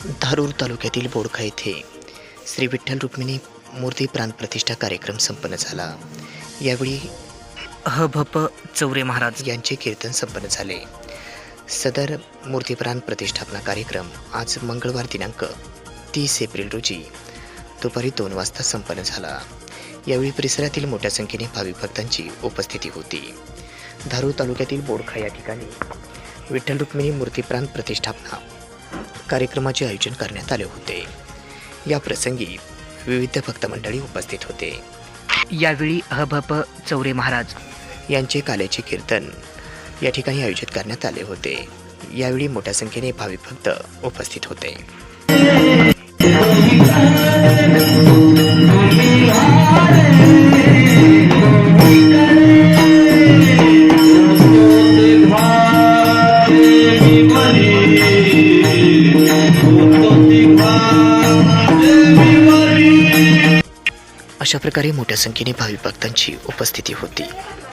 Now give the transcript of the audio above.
धारूर तालुक्यातील बोडखा येथे श्री विठ्ठल रुक्मिणी मूर्ती प्राणप्रतिष्ठा कार्यक्रम संपन्न झाला. यावेळी ह भप चौरे महाराज. यांचे कीर्तन संपन्न झाले. सदर मूर्तीप्राण प्रतिष्ठापना कार्यक्रम आज मंगळवार दिनांक तीस एप्रिल रोजी दुपारी दोन वाजता संपन्न झाला. यावेळी परिसरातील मोठ्या संख्येने भाविक भक्तांची उपस्थिती होती. धारूर तालुक्यातील बोडखा या ठिकाणी विठ्ठल रुक्मिणी मूर्तीप्राण प्रतिष्ठापना कार्यक्रमाचे आयोजन करण्यात आले होते. या प्रसंगी विविध भक्त मंडळी उपस्थित होते. यावेळी अहभप चौरे महाराज. यांचे काल्याचे कीर्तन या ठिकाणी आयोजित करण्यात आले होते. यावेळी मोठ्या संख्येने भाविक भक्त उपस्थित होते. अशा प्रकारे मोठ्या संख्येने भाविक भक्तांची उपस्थिती होती.